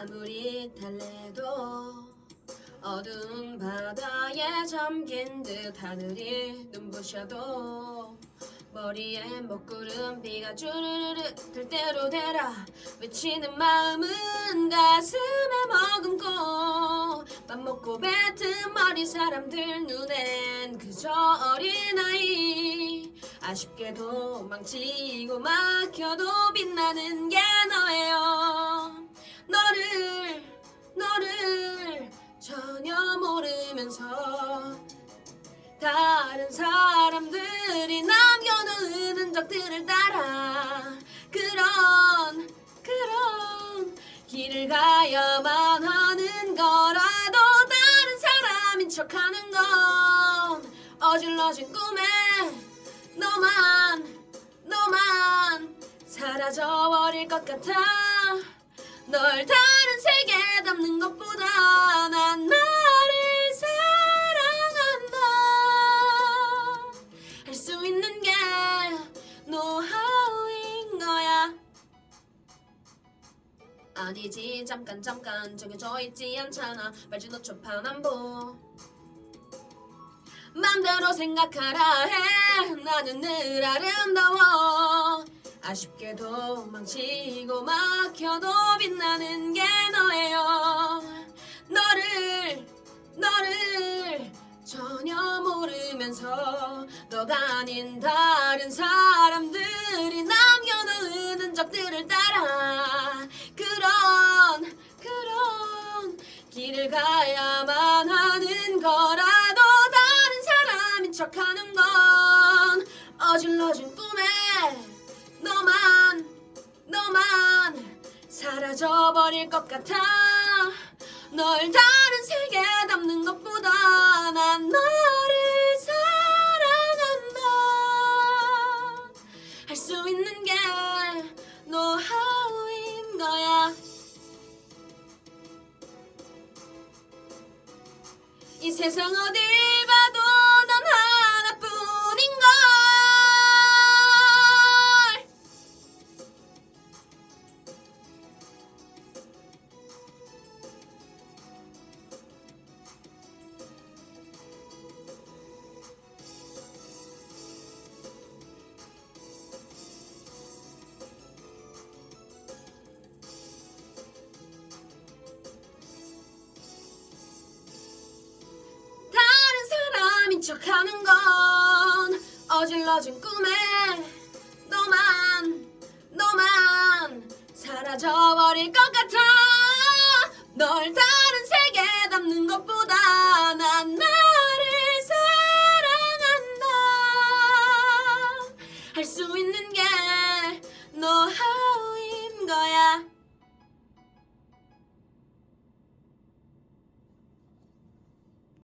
아무리 달래도 어두운 바다에 잠긴 듯 하늘이 눈부셔도 머리에 먹구름 비가 주르르르 들 대로 되라. 외치는 마음은 가슴에 머금고 밥 먹고 뱉은 머리 사람들 눈엔 그저 어린아이. 아쉽게도 망치고 막혀도 빛나는 게 너예요 전혀 모르면서 다른 사람들이 남겨놓은 흔적들을 따라 그런 그런 길을 가야만 하는 거라도 다른 사람인 척하는 건 어질러진 꿈에 너만 너만 사라져버릴 것 같아. 널 다른 세계 아니지. 잠깐 잠깐. 정해져 있지 않잖아. 말주노 초판안보. 맘대로 생각하라 해. 나는 늘 아름다워. 아쉽게도 망치고 막혀도 빛나는 게 너예요. 너를 너를 전혀 모르면서 너가 아닌 다른 사람들이 남겨놓은 흔적들을 따라 어질러진 꿈에 너만 너만 사라져버릴 것 같아. 널 다른 세계에 담는 것보다 난 너를 사랑한다. 할 수 있는 게 노하우인 거야. 이 세상 어딜 척하는 건 어질러진 꿈에 너만 너만 사라져버릴 것 같아. 널 다른 세계에 담는 것보다